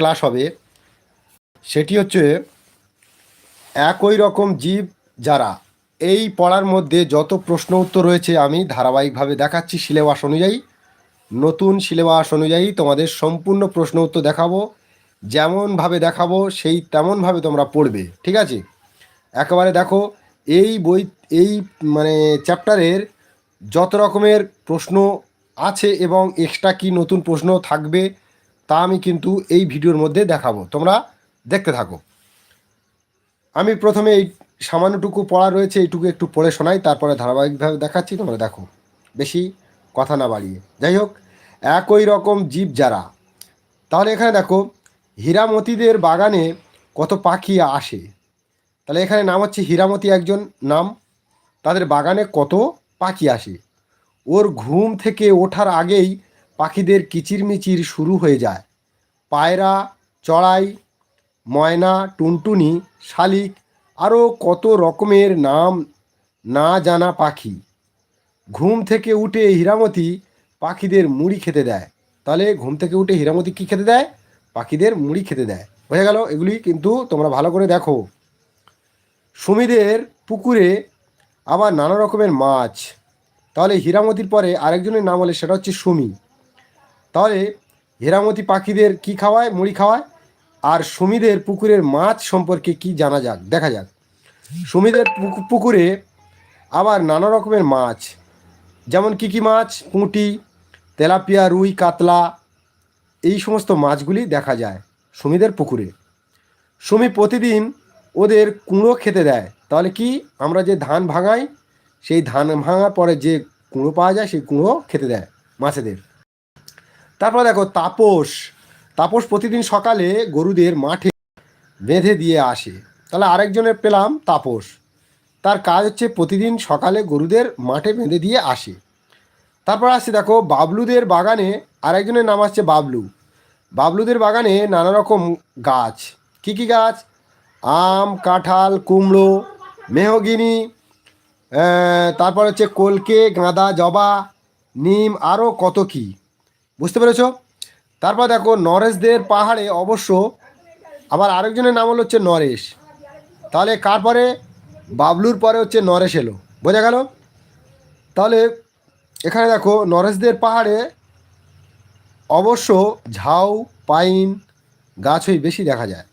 Class হবে, সেটি হচ্ছে একই রকম জীব যারা। এই পড়ার মধ্যে যত প্রশ্ন উত্তর রয়েছে, আমি ধারাবাহিকভাবে দেখাচ্ছি সিলেবাস অনুযায়ী। নতুন সিলেবাস অনুযায়ী তোমাদের সম্পূর্ণ প্রশ্ন উত্তর দেখাবো। যেমনভাবে দেখাবো, সেই তেমনভাবে তোমরা পড়বে, ঠিক আছে? একেবারে দেখো, এই বই, এই মানে চ্যাপ্টারের যত রকমের প্রশ্ন আছে এবং এক্সট্রা কি নতুন প্রশ্ন থাকবে তা আমি কিন্তু এই ভিডিওর মধ্যে দেখাবো। তোমরা দেখতে থাকো। আমি প্রথমে এই সামান্যটুকু পড়া রয়েছে, এইটুকু একটু পড়ে শোনাই, তারপরে ধারাবাহিকভাবে দেখাচ্ছি, তোমরা দেখো। বেশি কথা না বাড়িয়ে। যাই হোক, একই রকম জীব যারা। তাহলে এখানে দেখো, হীরামতিদের বাগানে কত পাখি আসে। তাহলে এখানে নাম হচ্ছে হীরামতি একজন নাম। তাদের বাগানে কত পাখি আসে। ওর ঘুম থেকে ওঠার আগেই পাখিদের কিচিরমিচির শুরু হয়ে যায়। পায়রা, চড়াই, ময়না, টুনটুনি, শালিক আরও কত রকমের নাম না জানা পাখি। ঘুম থেকে উঠে হীরামতি পাখিদের মুড়ি খেতে দেয়। তাহলে ঘুম থেকে উঠে হীরামতি কী খেতে দেয়? পাখিদের মুড়ি খেতে দেয়। বোঝা গেল? এগুলি কিন্তু তোমরা ভালো করে দেখো। সুমিদের পুকুরে আবার নানা রকমের মাছ। তাহলে হীরামতির পরে আরেকজনের নাম হলে সেটা হচ্ছে সুমি। তাহলে হীরামতি পাখিদের কি খাওয়ায়? মুড়ি খাওয়ায়? আর সুমিদের পুকুরের মাছ সম্পর্কে কি জানা যাক? দেখা যাক। সুমিদের পুকুরে আবার নানা রকমের মাছ, যেমন কি কি মাছ? পুঁটি, তেলাপিয়া, রুই, কাতলা, এই সমস্ত মাছগুলি দেখা যায় সুমিদের পুকুরে। সুমি প্রতিদিন ওদের কুঁড়ো খেতে দেয়। তাহলে কি? আমরা যে ধান ভাঙাই, সেই ধান ভাঙার পরে যে কুঁড়ো পাওয়া যায়, সেই কুঁড়ো খেতে দেয় মাছেদের। তারপর দেখো তাপস। তাপস প্রতিদিন সকালে গরুদের মাঠে বেঁধে দিয়ে আসে। তাহলে আরেকজনের পেলাম তাপস। তার কাজ হচ্ছে প্রতিদিন সকালে গরুদের মাঠে বেঁধে দিয়ে আসে। তারপর আসছে দেখো বাবলুদের বাগানে আরেকজনের নাম আসছে বাবলু। বাবলুদের বাগানে নানা রকম গাছ। কি কি গাছ? আম, কাঁঠাল, কুমড়ো, মেহগিনি তারপর হচ্ছে কলকে, গাঁদা, জবা, নিম আরও কত কি। বুঝতে পেরেছ? তারপর দেখো, নরেশদের পাহাড়ে অবশ্য আবার আরেকজনের নাম হলো হচ্ছে নরেশ। তাহলে কার পরে? বাবলুর পরে হচ্ছে নরেশ এলো। বোঝা গেল? তাহলে এখানে দেখো, নরেশদের পাহাড়ে অবশ্য ঝাউ, পাইন গাছই বেশি দেখা যায়।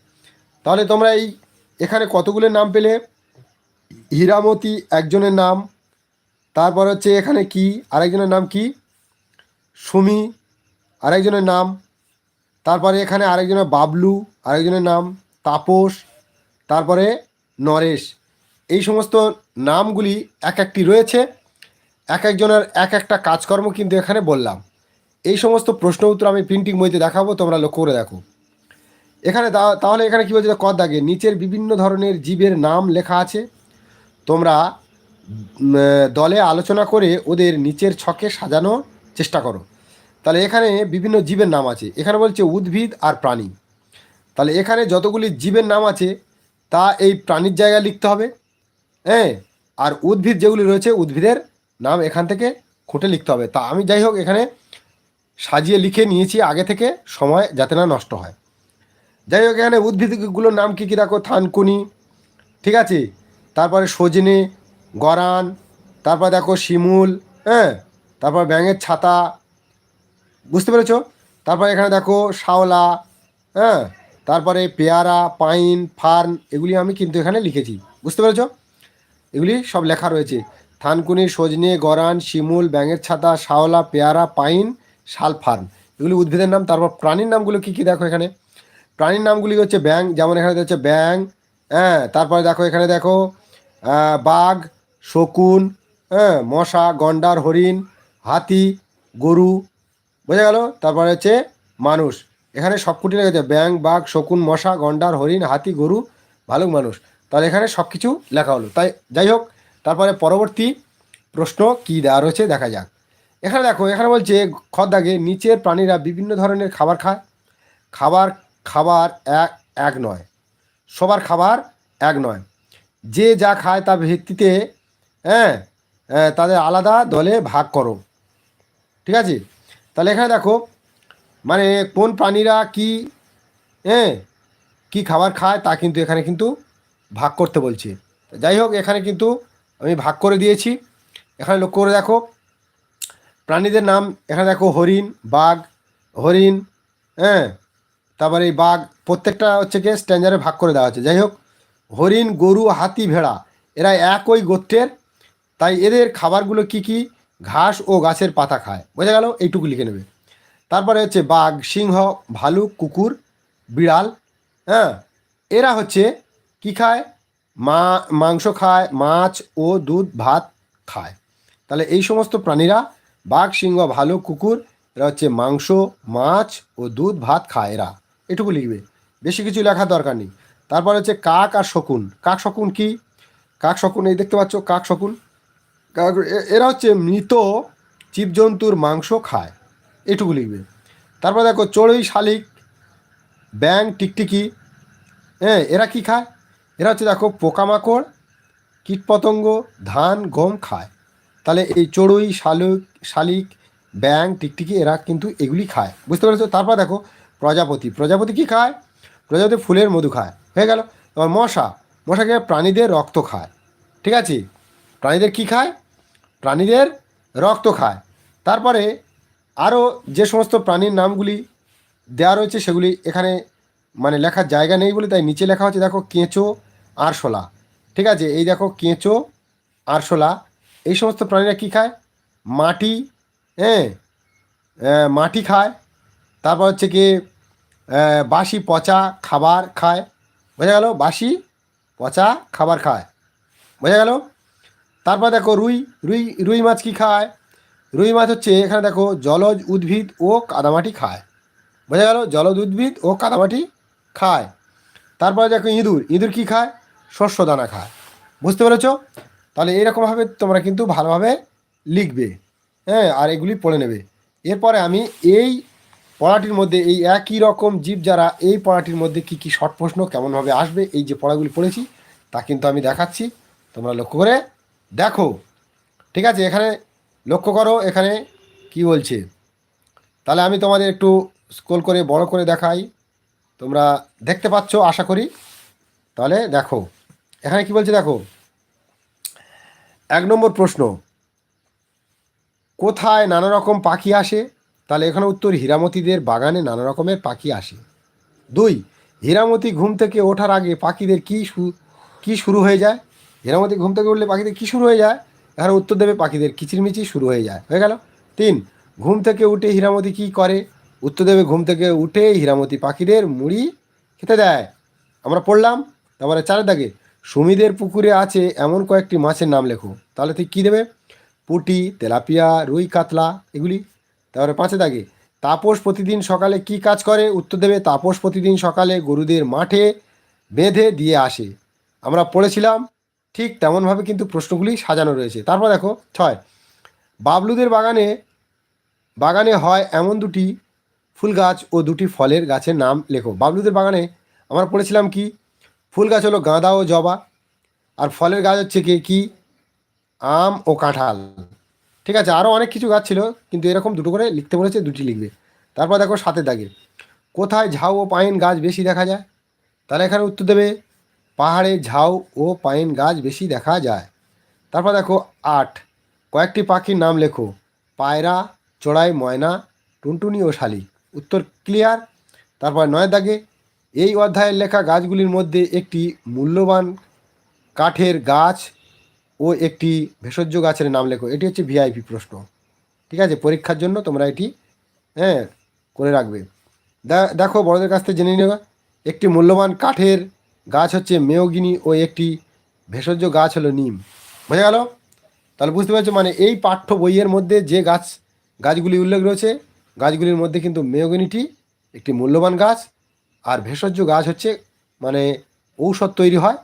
তাহলে তোমরা এই এখানে কতগুলো নাম পেলে? হীরামতি একজনের নাম। তারপর হচ্ছে এখানে কি? আরেকজনের নাম কি? সুমি আরেকজনের নাম, তারপরে এখানে আরেকজনের বাবলু, আরেকজনের নাম তাপস, তারপরে নরেশ। এই সমস্ত নামগুলি এক একটি রয়েছে এক একজনের এক একটা কাজকর্ম কিন্তু এখানে বললাম। এই সমস্ত প্রশ্ন উত্তর আমি প্রিন্টিং বইতে দেখাবো, তোমরা লক্ষ্য করে দেখো। এখানে তাহলে এখানে কী বলছে? কদ দাগে নিচের বিভিন্ন ধরনের জীবের নাম লেখা আছে। তোমরা দলে আলোচনা করে ওদের নিচের ছকে সাজানোর চেষ্টা করো। তাহলে এখানে বিভিন্ন জীবের নাম আছে। এখানে বলছে উদ্ভিদ আর প্রাণী। তাহলে এখানে যতগুলি জীবের নাম আছে, তা এই প্রাণীর জায়গায় লিখতে হবে। হ্যাঁ? আর উদ্ভিদ যেগুলি রয়েছে, উদ্ভিদের নাম এখান থেকে খুঁটে লিখতে হবে। তা আমি যাই হোক, এখানে সাজিয়ে লিখে নিয়েছি আগে থেকে, সময় যাতে না নষ্ট হয়। যাই হোক, এখানে উদ্ভিদগুলোর নাম কী কী দেখো? থানকুনি, ঠিক আছে? তারপরে সজনে, গরান, তারপর দেখো শিমুল হ্যাঁ? তারপর ব্যাঙের ছাতা বুঝতে পেরেছ? তারপরে এখানে দেখো শাওলা হ্যাঁ? তারপরে পেয়ারা, পাইন, ফার্ন, এগুলি আমি কিন্তু এখানে লিখেছি। বুঝতে পেরেছ? এগুলি সব লেখা রয়েছে। থানকুনি, সজনে, গরান, শিমুল, ব্যাঙের ছাতা, শাওলা, পেয়ারা, পাইন, শাল, ফার্ন। এগুলি উদ্ভিদের নাম, তারপর প্রাণীর নামগুলো কী কী দেখো এখানে? প্রাণীর নামগুলি হচ্ছে ব্যাং যেমন এখানে হচ্ছে ব্যাং হ্যাঁ? তারপরে দেখো এখানে দেখো বাঘ, শকুন হ্যাঁ? মশা, গন্ডার, হরিণ, হাতি, গরু বোঝা গেল? তারপরে হচ্ছে মানুষ। এখানে সব কুটি লেগেছে ব্যাং বাঘ শকুন মশা গন্ডার হরিণ হাতি গরু ভালুক মানুষ। তাহলে এখানে সব কিছু লেখা হলো। তাই যাই হোক তারপরে পরবর্তী প্রশ্ন কী দেওয়া রয়েছে দেখা যাক। এখানে দেখো এখানে বলছে খদ্দাগে নিচের প্রাণীরা বিভিন্ন ধরনের খাবার খায়। খাবার খাবার এক এক নয়। সবার খাবার এক নয়। যে যা খায় তার ভিত্তিতে হ্যাঁ, তাদের আলাদা দলে ভাগ করো। ঠিক আছে? তাহলে এখানে দেখো মানে কোন প্রাণীরা কি হ্যাঁ কী খাবার খায় তা কিন্তু এখানে কিন্তু ভাগ করতে বলছে। যাই হোক, এখানে কিন্তু আমি ভাগ করে দিয়েছি। এখানে লক্ষ্য করে দেখো, প্রাণীদের নাম এখানে দেখো হরিণ, বাঘ, হরিণ হ্যাঁ তারপরে এই বাঘ, প্রত্যেকটা হচ্ছে গিয়ে স্ট্যান্ডারে ভাগ করে দেওয়া হচ্ছে। যাই হোক, হরিণ, গরু, হাতি, ভেড়া, এরা একই গোত্রের, তাই এদের খাবারগুলো কি কি? ঘাস ও গাছের পাতা খায়। বোঝা গেল? এইটুকু লিখে নেবে। তারপরে হচ্ছে বাঘ, সিংহ, ভালুক, কুকুর, বিড়াল হ্যাঁ? এরা হচ্ছে কি খায়? মা, মাংস খায়, মাছ ও দুধ, ভাত খায়। তাহলে এই সমস্ত প্রাণীরা, বাঘ, সিংহ, ভালুক, কুকুর, এরা হচ্ছে মাংস, মাছ ও দুধ, ভাত খায় এরা। এটুকু লিখবে। বেশি কিছু লেখার দরকার নেই। তারপর হচ্ছে কাক আর শকুন। কাক, শকুন কি? কাক, শকুন, এই দেখতে পাচ্ছ? কাক, শকুন। এ- এরা হচ্ছে মৃত জীবজন্তুর মাংস খায়। এটুকু লিখবে। তারপর দেখো, চড়ুই, শালিক ব্যাং টিকটিকি হ্যাঁ এরা কি খায়? এরা হচ্ছে দেখো, পোকামাকড়, কীটপতঙ্গ, ধান, গম খায়। তাহলে এই চড়ুই, শালুক, শালিক ব্যাং টিকটিকি, এরা কিন্তু এগুলি খায়। বুঝতে পেরেছ? তারপর দেখো, প্রজাপতি। প্রজাপতি কি খায়? প্রজাপতি ফুলের মধু খায়। হয়ে গেল। এবার মশা। মশাকে প্রাণীদের রক্ত খায়। ঠিক আছে? প্রাণীদের কি খায়? প্রাণীদের রক্ত খায়। তারপরে আরও যে সমস্ত প্রাণীর নামগুলি দেওয়া রয়েছে সেগুলি এখানে মানে লেখার জায়গা নেই বলে তাই নিচে লেখা হচ্ছে, দেখো, কেঁচো, আরশোলা। ঠিক আছে, এই দেখো, কেঁচো, আরশোলা, এই সমস্ত প্রাণীরা কী খায়? মাটি হ্যাঁ মাটি খায়। তারপর হচ্ছে কি বাসি পচা খাবার খায়। বোঝা গেল? বাসি পচা খাবার খায়। বোঝা গেল? তারপর দেখো রুই রুই রুই মাছ কি খায়? রুই মাছ হচ্ছে এখানে দেখো জলজ উদ্ভিদ ও কাদামাটি খায়। বোঝা গেল? জলজ উদ্ভিদ ও কাদামাটি খায়। তারপরে দেখো ইঁদুর ইঁদুর কি খায়? শস্য দানা খায়। বুঝতে পেরেছ? তাহলে এইরকমভাবে তোমরা কিন্তু ভালোভাবে লিখবে। হ্যাঁ আর এগুলি পড়ে নেবে। এরপরে আমি এই পড়াটির মধ্যে, এই একই রকম জীব যারা এই পড়াটির মধ্যে কি কি শর্ট প্রশ্ন কেমনভাবে আসবে, এই যে পড়াগুলি পড়েছি, তা কিন্তু আমি দেখাচ্ছি। তোমরা লক্ষ্য করে দেখো, ঠিক আছে, এখানে লক্ষ্য করো, এখানে কি বলছে? তাহলে আমি তোমাদের একটু স্ক্রোল করে, বড় করে দেখাই। তোমরা দেখতে পাচ্ছ, আশা করি। তাহলে দেখো, এখানে কি বলছে দেখো? এক নম্বর প্রশ্ন, কোথায় নানা রকম পাখি আসে? তাহলে এখানে উত্তর, হীরামতিদের বাগানে নানা রকমের পাখি আসে। দুই, হীরামতি ঘুম থেকে ওঠার আগে পাখিদের কি কি শুরু হয়ে যায়? হীরামতি ঘুম থেকে উঠলে পাখিদের কি শুরু হয়ে যায়? এখানে উত্তর দেবে পাখিদের কিচিরমিচির শুরু হয়ে যায়। হয়ে গেল? তিন, ঘুম থেকে উঠে হীরামতি কি করে? উত্তর দেবে ঘুম থেকে উঠে হীরামতি পাখিদের মুড়ি খেতে দেয়। আমরা পড়লাম, তারপরে চারের দাগে সুমিদের পুকুরে আছে এমন কয়েকটি মাছের নাম লেখো। তাহলে তুই কী দেবে? পুঁটি, তেলাপিয়া, রুই কাতলা, এগুলি। তারপরে পাঁচে দাগে, তাপস প্রতিদিন সকালে কি কাজ করে? উত্তর দেবে, তাপস প্রতিদিন সকালে গরুদের মাঠে বেঁধে দিয়ে আসে। আমরা পড়েছিলাম ঠিক তেমনভাবে কিন্তু প্রশ্নগুলি সাজানো রয়েছে। তারপর দেখো, ছয়। বাবলুদের বাগানে বাগানে হয় এমন দুটি ফুল গাছ ও দুটি ফলের গাছের নাম লেখো। বাবলুদের বাগানে আমরা পড়েছিলাম কি? ফুল গাছ হলো গাঁদা ও জবা, আর ফলের গাছ হচ্ছে কি? কি? আম ও কাঁঠাল। ঠিক আছে আরও অনেক কিছু গাছ ছিল, কিন্তু এরকম দুটো করে লিখতে বলেছে, দুটি লিখবে। তারপর দেখো সাথে দাগে। কোথায় ঝাউ ও পাইন গাছ বেশি দেখা যায়? তাহলে এখানে উত্তর দেবে পাহাড়ে ঝাউ ও পাইন গাছ বেশি দেখা যায়। তারপর দেখো আট। কয়েকটি পাখির নাম লেখো। পায়রা চড়াই ময়না, টুনটুনি ও শালিক। উত্তর ক্লিয়ার তারপর নয় দাগে, এই অধ্যায়ের লেখা গাছগুলির মধ্যে একটি মূল্যবান কাঠের গাছ ও একটি ভেষজ গাছের নাম লেখো। এটি হচ্ছে ভিআইপি প্রশ্ন। ঠিক আছে? পরীক্ষার জন্য তোমরা এটি হ্যাঁ করে রাখবে। দেখো বড়দের কাছ থেকে জেনে নেবে একটি মূল্যবান কাঠের গাছ হচ্ছে মেয়গিনি ও একটি ভেষজ গাছ হলো নিম। বোঝা গেল? তাহলে বুঝতে পারছ মানে এই পাঠ্য বইয়ের মধ্যে যে গাছ, গাছগুলি উল্লেখ রয়েছে, গাছগুলির মধ্যে কিন্তু মেয়গিনিটি একটি মূল্যবান গাছ, আর ভেষজ গাছ হচ্ছে মানে ঔষধ তৈরি হয়,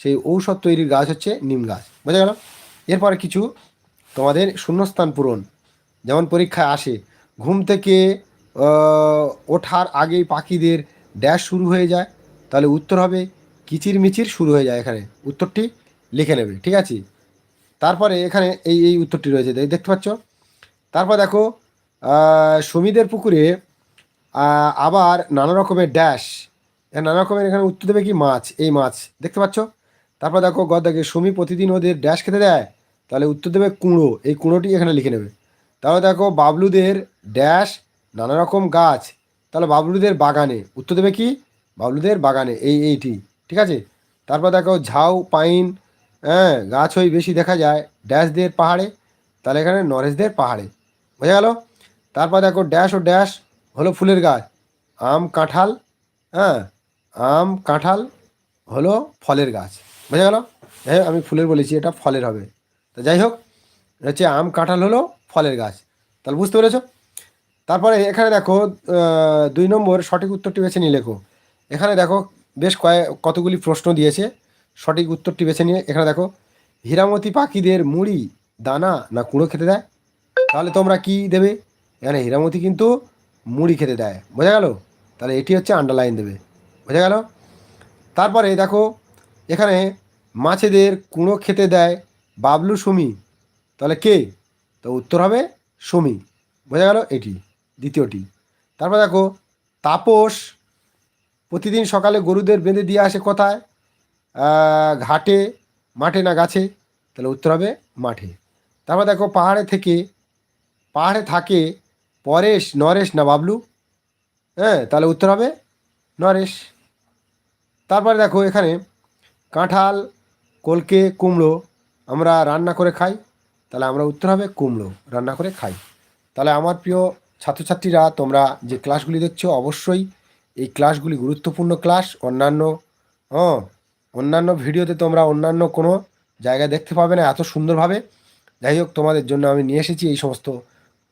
সেই ঔষধ তৈরির গাছ হচ্ছে নিম গাছ। বোঝা গেল? এরপরে কিছু তোমাদের শূন্যস্থান পূরণ, যেমন পরীক্ষায় আসে, ঘুম থেকে ওঠার আগেই পাখিদের ড্যাশ শুরু হয়ে যায়, তাহলে উত্তর হবে কিচির মিচির শুরু হয়ে যায় এখানে। উত্তরটি লিখে নেবে, ঠিক আছে? তারপরে এখানে এই এই উত্তরটি রয়েছে দেখতে পাচ্ছ? তারপর দেখো সুমিদের পুকুরে আবার নানা রকমের ড্যাশ নানা রকমের এখানে উত্তর দেবে কি? মাছ, এই মাছ, দেখতে পাচ্ছ? তারপর দেখো গদাকে সুমি প্রতিদিন ওদের ড্যাশ খেতে দেয়, তাহলে উত্তর দেবে কুঁড়ো, এই কুঁড়োটি এখানে লিখে নেবে। তাহলে দেখো, বাবলুদের ড্যাশ নানা রকম গাছ, তাহলে বাবলুদের বাগানে, উত্তর দেবে কি? বাবলুদের বাগানে, এই, এইটি। ঠিক আছে? তারপর দেখো ঝাউ, পাইন হ্যাঁ গাছ ওই বেশি দেখা যায়। ড্যাশদের পাহাড়ে, তাহলে এখানে নরেশদের পাহাড়ে। বোঝা গেল? তারপর দেখো ড্যাশ ও ড্যাশ হলো ফুলের গাছ। আম, কাঁঠাল হ্যাঁ আম, কাঁঠাল হলো ফলের গাছ। বোঝা গেল? যাই আমি ফুলের বলেছি, এটা ফলের হবে। তো যাই হোক হচ্ছে আম, কাঁঠাল হলো ফলের গাছ। তাহলে বুঝতে পেরেছ? তারপরে এখানে দেখো দুই নম্বর সঠিক উত্তরটি বেছে নিয়ে লেখো। এখানে দেখো বেশ কয়েক কতগুলি প্রশ্ন দিয়েছে। সঠিক উত্তরটি বেছে নিয়ে, এখানে দেখো, হীরামতি পাখিদের মুড়ি, দানা না কুঁড়ো খেতে দেয়? তাহলে তোমরা কি দেবে? এখানে হীরামতি কিন্তু মুড়ি খেতে দেয়। বোঝা গেল? তাহলে এটি হচ্ছে আন্ডারলাইন দেবে। বোঝা গেল? তারপরে দেখো, এখানে মাছেদের কুঁড়ো খেতে দেয় বাবলু সুমি। তাহলে কে? তো উত্তর হবে সুমি। বোঝা গেল এটি, দ্বিতীয়টি। তারপর দেখো, তাপস প্রতিদিন সকালে গরুদের বেঁধে দিয়ে আসে কোথায়? ঘাটে, মাঠে না গাছে? তাহলে উত্তর হবে মাঠে। তারপর দেখো পাহাড়ে থেকে, পাহাড়ে থাকে পরেশ, নরেশ না বাবলু? হ্যাঁ তাহলে উত্তর হবে নরেশ। তারপরে দেখো এখানে কাঁঠাল, কলকে, কুমড়ো আমরা রান্না করে খাই। তাহলে আমরা উত্তর হবে কুমড়ো রান্না করে খাই। তাহলে আমার প্রিয় ছাত্রছাত্রীরা, তোমরা যে ক্লাসগুলি দেখছ, অবশ্যই এই ক্লাসগুলি গুরুত্বপূর্ণ ক্লাস অন্যান্য হ্যাঁ অন্যান্য ভিডিওতে তোমরা অন্যান্য কোনো জায়গায় দেখতে পাবে না এত সুন্দরভাবে। যাই হোক, তোমাদের জন্য আমি নিয়ে এসেছি এই সমস্ত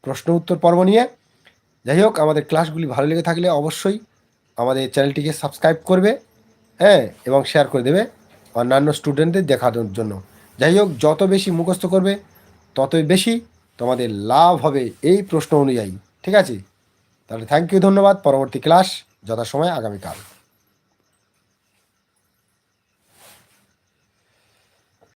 প্রশ্ন উত্তর পর্ব নিয়ে। যাই হোক, আমাদের ক্লাসগুলি ভালো লেগে থাকলে অবশ্যই আমাদের চ্যানেলটিকে সাবস্ক্রাইব করবে হ্যাঁ এবং শেয়ার করে দেবে অন্যান্য স্টুডেন্টদের দেখানোর জন্য। যাই হোক, যত বেশি মুখস্থ করবে, ততই বেশি তোমাদের লাভ হবে এই প্রশ্ন অনুযায়ী, ঠিক আছে? তাহলে থ্যাংক ইউ ধন্যবাদ। পরবর্তী ক্লাস যথাসময় আগামীকাল।